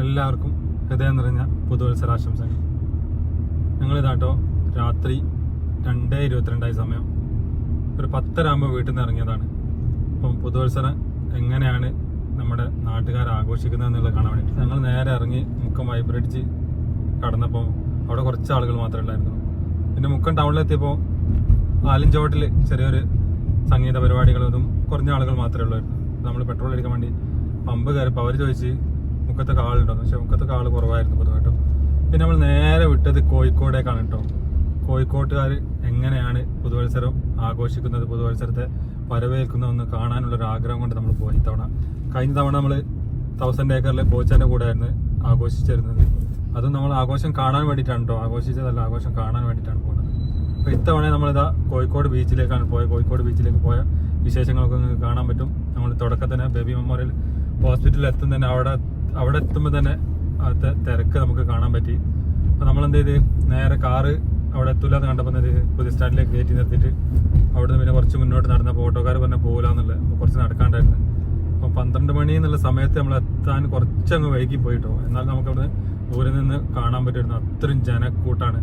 എല്ലാവർക്കും ഹൃദയം നിറഞ്ഞ പുതുവത്സരാശംസകൾ. ഞങ്ങളിതാട്ടോ രാത്രി രണ്ട് ഇരുപത്തിരണ്ടായി സമയം. ഒരു പത്തരാകുമ്പോൾ വീട്ടിൽ നിന്ന് ഇറങ്ങിയതാണ്. അപ്പം പുതുവത്സരം എങ്ങനെയാണ് നമ്മുടെ നാട്ടുകാർ ആഘോഷിക്കുന്നത് എന്നുള്ളത് കാണാൻ വേണ്ടി ഞങ്ങൾ നേരെ ഇറങ്ങി മുക്കം വൈബ്രഡിച്ച് കടന്നപ്പോൾ അവിടെ കുറച്ച് ആളുകൾ മാത്രമേ ഉണ്ടായിരുന്നു പിന്നെ മുക്കം ടൗണിലെത്തിയപ്പോൾ ആലിഞ്ചോട്ടിൽ ചെറിയൊരു സംഗീത പരിപാടികളൊന്നും കുറഞ്ഞ ആളുകൾ മാത്രമേ ഉള്ളായിരുന്നു. നമ്മൾ പെട്രോൾ അടിക്കാൻ വേണ്ടി പമ്പ് കയറിയപ്പോൾ അവർ ചോദിച്ച് മുക്കത്തൊക്കെ ആളുണ്ടോ? പക്ഷെ മുക്കത്തൊക്കെ ആൾ കുറവായിരുന്നു പൊതുവായിട്ടും. പിന്നെ നമ്മൾ നേരെ വിട്ടത് കോഴിക്കോടേക്കാണ് കേട്ടോ. കോഴിക്കോട്ടുകാർ എങ്ങനെയാണ് പുതുവത്സരം ആഘോഷിക്കുന്നത് പുതുവത്സരത്തെ വരവേൽക്കുന്നതെന്ന് കാണാനുള്ള ഒരു ആഗ്രഹം കൊണ്ട് നമ്മൾ പോയി തവണ. കഴിഞ്ഞ തവണ നമ്മൾ തൗസൻഡ് ഏക്കറിൽ ബോച്ചാന്റെ കൂടെ ആയിരുന്നു ആഘോഷിച്ചിരുന്നത്. അതും നമ്മൾ ആഘോഷം കാണാൻ വേണ്ടിയിട്ടാണ് കേട്ടോ. ആഘോഷിച്ചതല്ല ആഘോഷം കാണാൻ വേണ്ടിയിട്ടാണ് പോകുന്നത്. അപ്പോൾ ഇത്തവണ നമ്മളിതാ കോഴിക്കോട് ബീച്ചിലേക്കാണ് പോയത്. കോഴിക്കോട് ബീച്ചിലേക്ക് പോയ വിശേഷങ്ങളൊക്കെ നിങ്ങൾക്ക് കാണാൻ പറ്റും. നമ്മൾ തുടക്കത്തിന് ബേബി മെമ്മോറിയൽ ഹോസ്പിറ്റലിൽ എത്തും തന്നെ അവിടെ അവിടെ എത്തുമ്പോൾ തന്നെ അവിടുത്തെ തിരക്ക് നമുക്ക് കാണാൻ പറ്റി. അപ്പോൾ നമ്മൾ എന്ത് ചെയ്ത്? നേരെ കാറ് അവിടെ എത്തില്ല എന്ന് കണ്ടപ്പോൾ എന്ത് ചെയ്ത്? പുതിയ സ്റ്റാൻഡിലേക്ക് കയറ്റി നിർത്തിയിട്ട് അവിടുന്ന് പിന്നെ കുറച്ച് മുന്നോട്ട് നടന്നപ്പോൾ ഓട്ടോക്കാർ പറഞ്ഞ പോകില്ല എന്നുള്ളത്. അപ്പോൾ കുറച്ച് നടക്കാണ്ടായിരുന്നു. അപ്പോൾ പന്ത്രണ്ട് മണി എന്നുള്ള സമയത്ത് നമ്മൾ എത്താൻ കുറച്ചങ്ങ് വൈകി പോയിട്ടോ. എന്നാൽ നമുക്കവിടെ ദൂരെ നിന്ന് കാണാൻ പറ്റിയിരുന്നു. അത്രയും ജനക്കൂട്ടാണ്.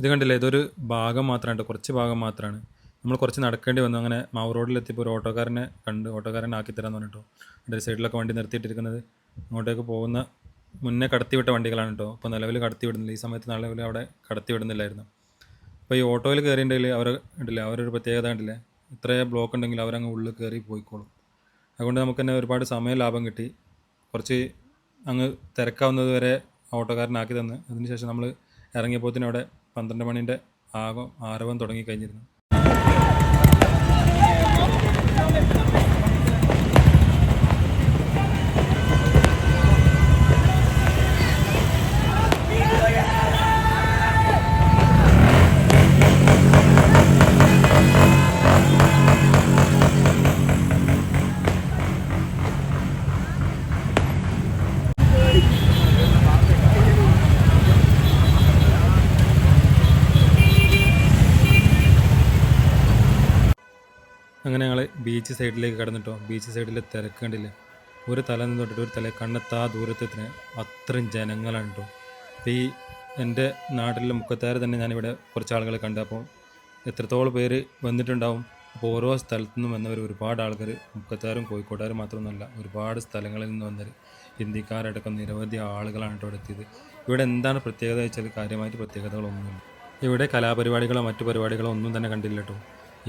ഇത് കണ്ടില്ലേ? ഇതൊരു ഭാഗം മാത്രമാണ് കുറച്ച് ഭാഗം മാത്രമാണ് നമ്മൾ കുറച്ച് നടക്കേണ്ടി വന്നു. അങ്ങനെ മാവ് റോഡിലെത്തിയപ്പോൾ ഒരു ഓട്ടോക്കാരനെ കണ്ട് ഓട്ടോക്കാരനെ ആക്കി തരാമെന്ന് പറഞ്ഞിട്ടോ. അതിന്റെ സൈഡിലൊക്കെ വണ്ടി നിർത്തിയിട്ടിരിക്കുന്നത്. അങ്ങോട്ടേക്ക് പോകുന്ന മുന്നേ കടത്തിവിട്ട വണ്ടികളാണ് കേട്ടോ. അപ്പോൾ നിലവിൽ കടത്തിവിടുന്നില്ല. ഈ സമയത്ത് നിലവിൽ അവിടെ കടത്തിവിടുന്നില്ലായിരുന്നു. അപ്പോൾ ഈ ഓട്ടോയിൽ കയറിയിട്ടുണ്ടെങ്കിൽ അവർ ഉണ്ടല്ലേ അവരൊരു പ്രത്യേകത ഉണ്ടല്ലേ ഇത്രേ ബ്ലോക്ക് ഉണ്ടെങ്കിൽ അവരങ്ങ് ഉള്ളിൽ കയറി പോയിക്കോളും. അതുകൊണ്ട് നമുക്ക് തന്നെ ഒരുപാട് സമയ ലാഭം കിട്ടി. കുറച്ച് അങ്ങ് തിരക്കാവുന്നത് വരെ ഓട്ടോക്കാരനാക്കി തന്ന്. അതിനുശേഷം നമ്മൾ ഇറങ്ങിയപ്പോഴത്തേനും അവിടെ പന്ത്രണ്ട് മണീന്റെ ആകം ആരവം തുടങ്ങി കഴിഞ്ഞിരുന്നു. ബീച്ച് സൈഡിലേക്ക് കടന്നിട്ടോ ബീച്ച് സൈഡിൽ തിരക്ക് കണ്ടില്ല ഒരു തല നിന്ന് തൊട്ടിട്ട് ഒരു തല കണ്ണെത്താ ദൂരത്തിന് അത്രയും ജനങ്ങളാണ് കേട്ടോ ഈ എന്റെ നാട്ടിലെ മുക്കത്താറ് തന്നെ ഞാനിവിടെ കുറച്ച് ആളുകളെ കണ്ടു അപ്പോൾ എത്രത്തോളം പേര് വന്നിട്ടുണ്ടാവും? അപ്പോൾ ഓരോ സ്ഥലത്തു നിന്നും വന്നവർ ഒരുപാട് ആൾക്കാർ മുക്കത്താരും കോഴിക്കോട്ടുകാരും മാത്രമൊന്നുമല്ല ഒരുപാട് സ്ഥലങ്ങളിൽ നിന്ന് വന്നവർ ഹിന്ദിക്കാരടക്കം നിരവധി ആളുകളാണ് ഇവിടെ എത്തിയത്. ഇവിടെ എന്താണ് പ്രത്യേകത വെച്ചാൽ കാര്യമായിട്ട് പ്രത്യേകതകളൊന്നുമില്ല. ഇവിടെ കലാപരിപാടികളോ മറ്റു പരിപാടികളോ ഒന്നും തന്നെ കണ്ടില്ല കേട്ടോ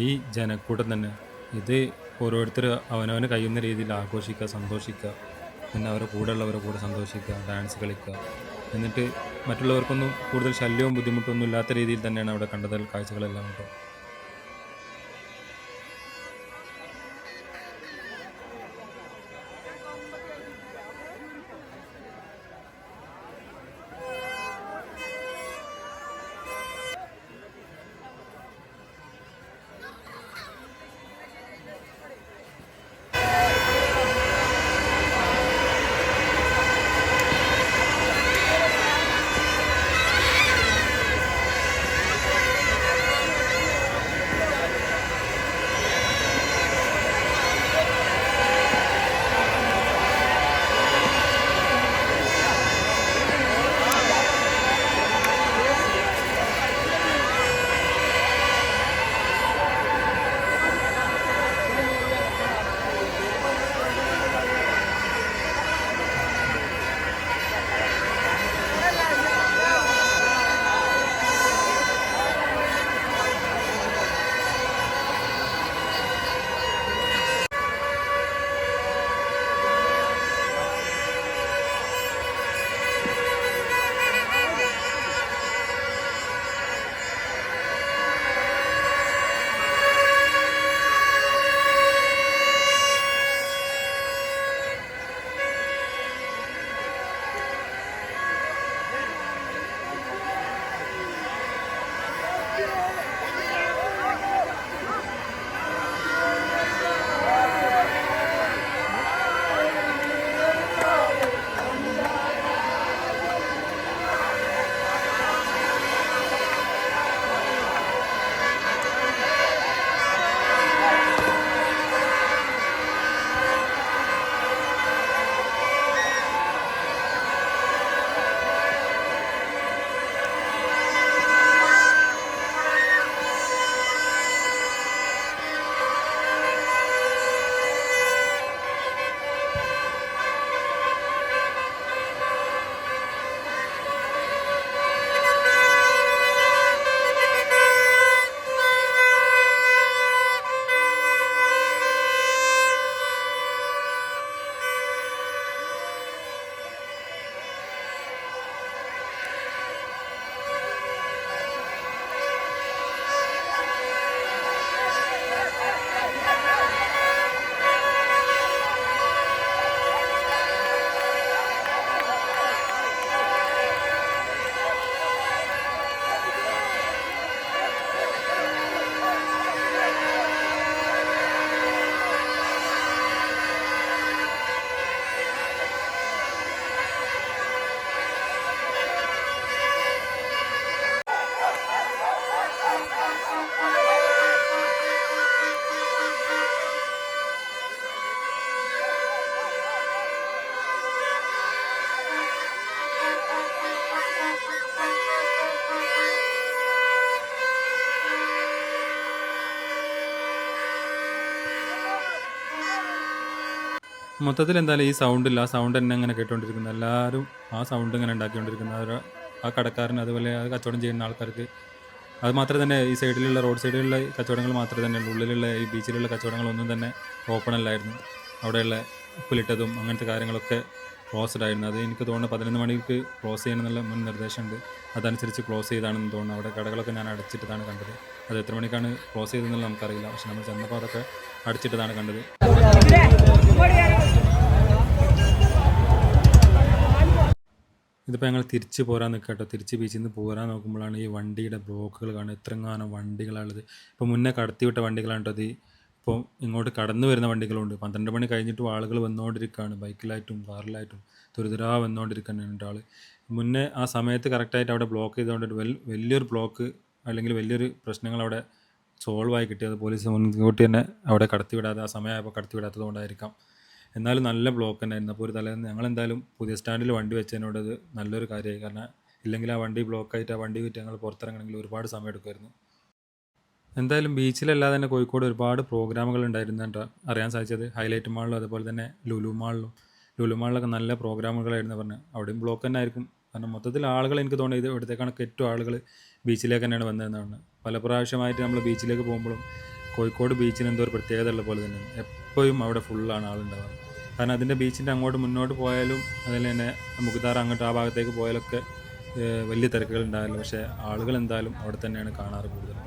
ഈ ജനക്കൂട്ടം തന്നെ ഇത് ഓരോരുത്തർ അവനവന് കഴിയുന്ന രീതിയിൽ ആഘോഷിക്കുക സന്തോഷിക്കുക. പിന്നെ അവരുടെ കൂടെയുള്ളവരുടെ കൂടെ സന്തോഷിക്കുക ഡാൻസ് കളിക്കുക. എന്നിട്ട് മറ്റുള്ളവർക്കൊന്നും കൂടുതൽ ശല്യവും ബുദ്ധിമുട്ടൊന്നും ഇല്ലാത്ത രീതിയിൽ തന്നെയാണ് അവിടെ കണ്ടതൽ കാഴ്ചകളെല്ലാം കേട്ടോ മൊത്തത്തിൽ എന്തായാലും ഈ സൗണ്ട് ഇല്ല ആ സൗണ്ട് തന്നെ അങ്ങനെ കേട്ടുകൊണ്ടിരിക്കുന്നു എല്ലാവരും ആ സൗണ്ട് ഇങ്ങനെ ഉണ്ടാക്കിക്കൊണ്ടിരിക്കുന്നത് അവർ ആ കടക്കാരൻ അതുപോലെ അത് കച്ചവടം ചെയ്യുന്ന ആൾക്കാർക്ക്. അത് മാത്രമേ തന്നെ ഈ സൈഡിലുള്ള റോഡ് സൈഡിലുള്ള കച്ചവടങ്ങൾ മാത്രമേ തന്നെ ഉള്ളൂ. ഉള്ളിലുള്ള ഈ ബീച്ചിലുള്ള കച്ചവടങ്ങളൊന്നും തന്നെ ഓപ്പൺ അല്ലായിരുന്നു. അവിടെയുള്ള ഉപ്പിലിട്ടതും അങ്ങനത്തെ കാര്യങ്ങളൊക്കെ ക്ലോസ്ഡ് ആയിരുന്നു. അത് എനിക്ക് തോന്നുന്നു പതിനൊന്ന് മണിക്ക് ക്ലോസ് ചെയ്യണമെന്നുള്ള മുൻ നിർദ്ദേശമുണ്ട്. അതനുസരിച്ച് ക്ലോസ് ചെയ്താണെന്ന് തോന്നുന്നു. അവിടെ കടകളൊക്കെ ഞാൻ അടച്ചിട്ടതാണ് കണ്ടത്. അത് എത്ര മണിക്കാണ് ക്ലോസ് ചെയ്തതെന്നുള്ള നമുക്കറിയില്ല. പക്ഷെ നമ്മൾ ചെന്നപ്പോൾ അതൊക്കെ അടച്ചിട്ടതാണ് കണ്ടത്. ഇതിപ്പോൾ ഞങ്ങൾ തിരിച്ച് പോരാൻ നിൽക്കട്ടോ തിരിച്ച് ബീച്ചിൽ നിന്ന് പോരാൻ നോക്കുമ്പോഴാണ് ഈ വണ്ടിയുടെ ബ്ലോക്കുകൾ കാണുന്നത് എത്രങ്ങാനും വണ്ടികളാണുള്ളത് ഇപ്പോൾ മുന്നേ കടത്തിവിട്ട വണ്ടികളാണ് കേട്ടോ ഇപ്പോൾ ഇങ്ങോട്ട് കടന്നു വരുന്ന വണ്ടികളുണ്ട്. പന്ത്രണ്ട് മണി കഴിഞ്ഞിട്ടും ആളുകൾ വന്നുകൊണ്ടിരിക്കുകയാണ് ബൈക്കിലായിട്ടും കാറിലായിട്ടും തുരിതുരാ വന്നുകൊണ്ടിരിക്കുന്നുണ്ട് ആൾ മുന്നേ ആ സമയത്ത് കറക്റ്റായിട്ട് അവിടെ ബ്ലോക്ക് ചെയ്തുകൊണ്ട് വലിയൊരു ബ്ലോക്ക് അല്ലെങ്കിൽ വലിയൊരു പ്രശ്നങ്ങൾ അവിടെ സോൾവ് ആയി കിട്ടിയത് പോലീസ് മുൻകൂട്ടി തന്നെ അവിടെ കടത്തിവിടാതെ ആ സമയമായപ്പോൾ കടത്തിവിടാത്തത് കൊണ്ടായിരിക്കാം. എന്നാലും നല്ല ബ്ലോക്ക് തന്നെയായിരുന്നു. അപ്പോൾ ഒരു തലേന്ന് ഞങ്ങൾ എന്തായാലും പുതിയ സ്റ്റാൻഡിൽ വണ്ടി വെച്ചതിനോട് അത് നല്ലൊരു കാര്യമായി. കാരണം ഇല്ലെങ്കിൽ ആ വണ്ടി ബ്ലോക്കായിട്ട് ആ വണ്ടി വിറ്റ് ഞങ്ങൾ പുറത്തിറങ്ങണമെങ്കിൽ ഒരുപാട് സമയം എടുക്കുമായിരുന്നു. എന്തായാലും ബീച്ചിലല്ലാതെ തന്നെ കോഴിക്കോട് ഒരുപാട് പ്രോഗ്രാമുകൾ ഉണ്ടായിരുന്നു അറിയാൻ സാധിച്ചത് ഹൈലൈറ്റ് മാളിലും അതുപോലെ തന്നെ ലുലു മാളിലും ലുലു മാളിലൊക്കെ നല്ല പ്രോഗ്രാമുകളായിരുന്നു പറഞ്ഞത്. അവിടെയും ബ്ലോക്ക് തന്നെ ആയിരിക്കും. കാരണം മൊത്തത്തിൽ ആളുകൾ എനിക്ക് തോന്നുന്നത് ഇത് ഇവിടത്തേക്കാണ് ഏറ്റവും ആളുകൾ ബീച്ചിലേക്ക് തന്നെയാണ് വന്നതെന്നാണ്. പല പ്രാവശ്യമായിട്ട് നമ്മൾ ബീച്ചിലേക്ക് പോകുമ്പോഴും കോഴിക്കോട് ബീച്ചിന് എന്തോ ഒരു പ്രത്യേകത ഉള്ള പോലെ തന്നെ. എപ്പോഴും അവിടെ ഫുള്ളാണ് ആളുണ്ടാവുക. കാരണം അതിന്റെ ബീച്ചിന്റെ അങ്ങോട്ട് മുന്നോട്ട് പോയാലും അതിൽ തന്നെ മുഖത്താറ് അങ്ങോട്ട് ആ ഭാഗത്തേക്ക് പോയാലൊക്കെ വലിയ തിരക്കുകൾ ഉണ്ടാവില്ല. പക്ഷേ ആളുകൾ എന്തായാലും അവിടെ തന്നെയാണ് കാണാറ് കൂടുതൽ